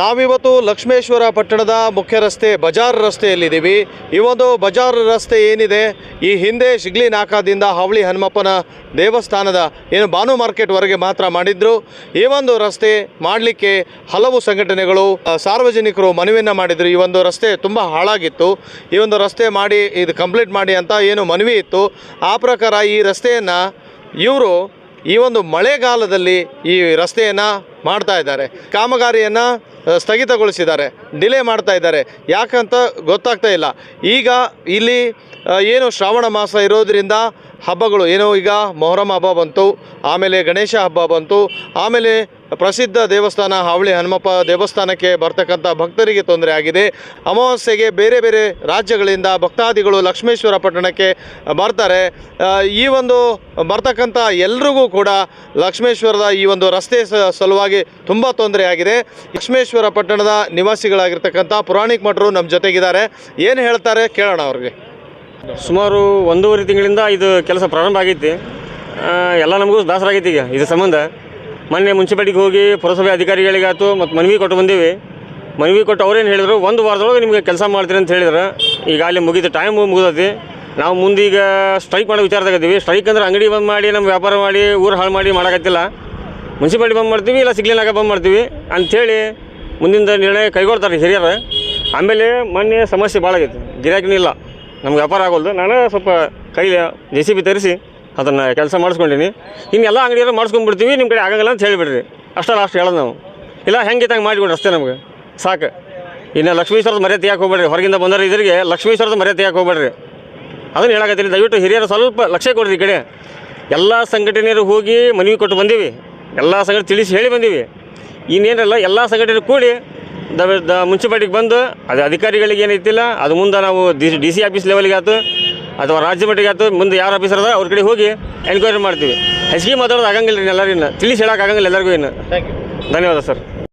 ನಾವಿವತ್ತು ಲಕ್ಷ್ಮೇಶ್ವರ ಪಟ್ಟಣದ ಮುಖ್ಯ ರಸ್ತೆ ಬಜಾರ್ ರಸ್ತೆಯಲ್ಲಿದ್ದೀವಿ. ಈ ಒಂದು ಬಜಾರ್ ರಸ್ತೆ ಏನಿದೆ? ಈ ಹಿಂದೆ ಶಿಗ್ಲಿ ನಾಕಾದಿಂದ ಹಾವಳಿ ಹನುಮಪ್ಪನ ದೇವಸ್ಥಾನದ ಏನು ಭಾನು ಮಾರ್ಕೆಟ್ವರೆಗೆ ಮಾತ್ರ ಮಾಡಿದ್ರು. ಈ ಒಂದು ರಸ್ತೆ ಮಾಡಲಿಕ್ಕೆ ಹಲವು ಸಂಘಟನೆಗಳು ಸಾರ್ವಜನಿಕರು ಮನವಿಯನ್ನು ಮಾಡಿದರು. ಈ ಒಂದು ರಸ್ತೆ ತುಂಬ ಹಾಳಾಗಿತ್ತು. ಈ ಒಂದು ರಸ್ತೆ ಮಾಡಿ, ಇದು ಕಂಪ್ಲೀಟ್ ಮಾಡಿ ಅಂತ ಏನು ಮನವಿ ಇತ್ತು. ಆ ಪ್ರಕಾರ ಈ ರಸ್ತೆಯನ್ನು ಇವರು ಈ ಒಂದು ಮಳೆಗಾಲದಲ್ಲಿ ಈ ರಸ್ತೆಯನ್ನು ಮಾಡ್ತಾ ಇದ್ದಾರೆ. ಕಾಮಗಾರಿಯನ್ನು ಸ್ಥಗಿತಗೊಳಿಸಿದ್ದಾರೆ. ಡಿಲೇ ಮಾಡ್ತಾ ಇದ್ದಾರೆ. ಯಾಕಂತ ಗೊತ್ತಾಗ್ತಾ ಇಲ್ಲ. ಈಗ ಇಲ್ಲಿ ಏನು ಶ್ರಾವಣ ಮಾಸ ಇರೋದ್ರಿಂದ ಹಬ್ಬಗಳು, ಏನು ಈಗ ಮೊಹರಂ ಹಬ್ಬ ಬಂತು, ಆಮೇಲೆ ಗಣೇಶ ಹಬ್ಬ ಬಂತು, ಆಮೇಲೆ ಪ್ರಸಿದ್ಧ ದೇವಸ್ಥಾನ ಹಾವಳಿ ಹನುಮಪ್ಪ ದೇವಸ್ಥಾನಕ್ಕೆ ಬರ್ತಕ್ಕಂಥ ಭಕ್ತರಿಗೆ ತೊಂದರೆ ಆಗಿದೆ. ಅಮಾವಾಸ್ಯೆಗೆ ಬೇರೆ ಬೇರೆ ರಾಜ್ಯಗಳಿಂದ ಭಕ್ತಾದಿಗಳು ಲಕ್ಷ್ಮೇಶ್ವರ ಪಟ್ಟಣಕ್ಕೆ ಬರ್ತಾರೆ. ಈ ಒಂದು ಬರ್ತಕ್ಕಂಥ ಎಲ್ರಿಗೂ ಕೂಡ ಲಕ್ಷ್ಮೇಶ್ವರದ ಈ ಒಂದು ರಸ್ತೆ ಸಲುವಾಗಿ ತುಂಬ ತೊಂದರೆ ಆಗಿದೆ. ಲಕ್ಷ್ಮೇಶ್ವರ ಪಟ್ಟಣದ ನಿವಾಸಿಗಳಾಗಿರ್ತಕ್ಕಂಥ ಪುರಾಣಿಕ್ ಮಠರು ನಮ್ಮ ಜೊತೆಗಿದ್ದಾರೆ. ಏನು ಹೇಳ್ತಾರೆ ಕೇಳೋಣ ಅವ್ರಿಗೆ. ಸುಮಾರು ಒಂದೂವರೆ ತಿಂಗಳಿಂದ ಇದು ಕೆಲಸ ಪ್ರಾರಂಭ ಆಗೈತಿ ಎಲ್ಲ ನಮಗೂ ದಾಸರಾಗೈತಿ ಈಗ, ಇದು ಸಂಬಂಧ. ಮೊನ್ನೆ ಮುನ್ಸಿಪಾಲ್ಟಿಗೆ ಹೋಗಿ ಪುರಸಭೆ ಅಧಿಕಾರಿಗಳಿಗಾಯ್ತು ಮತ್ತು ಮನವಿ ಕೊಟ್ಟು ಬಂದೀವಿ. ಮನವಿ ಕೊಟ್ಟು ಅವ್ರೇನು ಹೇಳಿದ್ರು, ಒಂದು ವಾರದೊಳಗೆ ನಿಮಗೆ ಕೆಲಸ ಮಾಡ್ತೀರಿ ಅಂತ ಹೇಳಿದ್ರು. ಈಗ ಅಲ್ಲಿ ಮುಗಿದ ಟೈಮ್ ಮುಗಿದೈತಿ. ನಾವು ಮುಂದೀಗ ಸ್ಟ್ರೈಕ್ ಮಾಡೋ ವಿಚಾರದಾಗ ಇದ್ದೀವಿ ಸ್ಟ್ರೈಕ್ ಅಂದ್ರೆ ಅಂಗಡಿ ಬಂದ್ ಮಾಡಿ, ನಮ್ಮ ವ್ಯಾಪಾರ ಮಾಡಿ, ಊರು ಹಾಳು ಮಾಡಿ ಮಾಡೋಕತ್ತಿಲ್ಲ. ಮುನ್ಸಿಪಾಲ್ಟಿ ಬಂದ್ ಮಾಡ್ತೀವಿ, ಇಲ್ಲ ಸಿಗ್ಲಿನಾಗ ಬಂದ್ ಮಾಡ್ತೀವಿ. ಅಂಥೇಳಿ ಮುಂದಿನ ನಿರ್ಣಯ ಕೈಗೊಳ್ತಾರೆ ಹಿರಿಯರು. ಆಮೇಲೆ ಮೊನ್ನೆ ಸಮಸ್ಯೆ ಭಾಳ ಆಗೈತೆ. ಗಿರಾಕಿನೂ ಇಲ್ಲ. ನಮ್ಗೆ ವ್ಯಾಪಾರ ಆಗೋಲ್ದು. ನಾನು ಸ್ವಲ್ಪ ಕೈಲಿ ಜೆ ಸಿ ಬಿ ತರಿಸಿ ಅದನ್ನು ಕೆಲಸ ಮಾಡಿಸ್ಕೊಂಡಿನಿ. ಇನ್ನು ಎಲ್ಲ ಅಂಗಡಿಯಲ್ಲೂ ಮಾಡಿಸ್ಕೊಂಡ್ಬಿಡ್ತೀವಿ, ನಿಮ್ಮ ಕಡೆ ಆಗಂಗಿಲ್ಲ ಅಂತ ಹೇಳಿಬಿಡ್ರಿ. ಅಷ್ಟೇ ಲಾಸ್ಟ್ ಹೇಳೋದು ನಾವು. ಇಲ್ಲ, ಹೆಂಗೆ ತಂಗೆ ಮಾಡಿಕೊಂಡು ಅಷ್ಟೇ ನಮ್ಗೆ. ಸಾಕು. ಇನ್ನು ಲಕ್ಷ್ಮೀಶ್ವರದ ಮರ್ಯಾದೆ ಯಾಕೆ ಹೋಗ್ಬೇಡ್ರಿ. ಹೊರಗಿಂದ ಬಂದವರು ಇದ್ರಿಗೆ ಲಕ್ಷ್ಮೀಶ್ವರದ ಮರ್ಯಾದೆ ಯಾಕೆ ಹೋಗ್ಬೇಡ್ರಿ. ಅದನ್ನು ಹೇಳಕತ್ತೀನಿ ದಯವಿಟ್ಟು ಹಿರಿಯರು ಸ್ವಲ್ಪ ಲಕ್ಷ್ಯ ಕೊಡ್ರಿ ಈ ಕಡೆ. ಎಲ್ಲ ಸಂಘಟನೆಯರು ಹೋಗಿ ಮನವಿ ಕೊಟ್ಟು ಬಂದೀವಿ. ಎಲ್ಲ ಸಂಘಟನೆ ತಿಳಿಸಿ ಹೇಳಿ ಬಂದೀವಿ. ಇನ್ನೇನಲ್ಲ, ಎಲ್ಲ ಸಂಘಟನೆ ಕೂಡಿ ದ ಮುನ್ಸಿಪಾಲ್ಟಿಗೆ ಬಂದು, ಅದು ಅಧಿಕಾರಿಗಳಿಗೆ ಏನೈತಿಲ್ಲ ಅದು ಮುಂದೆ ನಾವು ಡಿ ಸಿ ಆಫೀಸ್ ಲೆವೆಲ್ಗೆ ಆಯ್ತು ಅಥವಾ ರಾಜ್ಯ ಮಟ್ಟಿಗೆ ಆಯ್ತು ಮುಂದೆ ಯಾರು ಆಫೀಸರ್ ಅದ ಅವ್ರ ಕಡೆ ಹೋಗಿ ಎನ್ಕ್ವೈರಿ ಮಾಡ್ತೀವಿ. ಹೆಚ್ಚಿಗೆ ಮಾತಾಡೋದು ಆಗಂಗಿಲ್ಲ ರೀ ಎಲ್ಲರಿಗೂ ತಿಳಿಸಿ ಹೇಳೋಕ್ಕಾಗಂಗಿಲ್ಲ ಎಲ್ಲರಿಗೂ ಯು ಧನ್ಯವಾದ ಸರ್.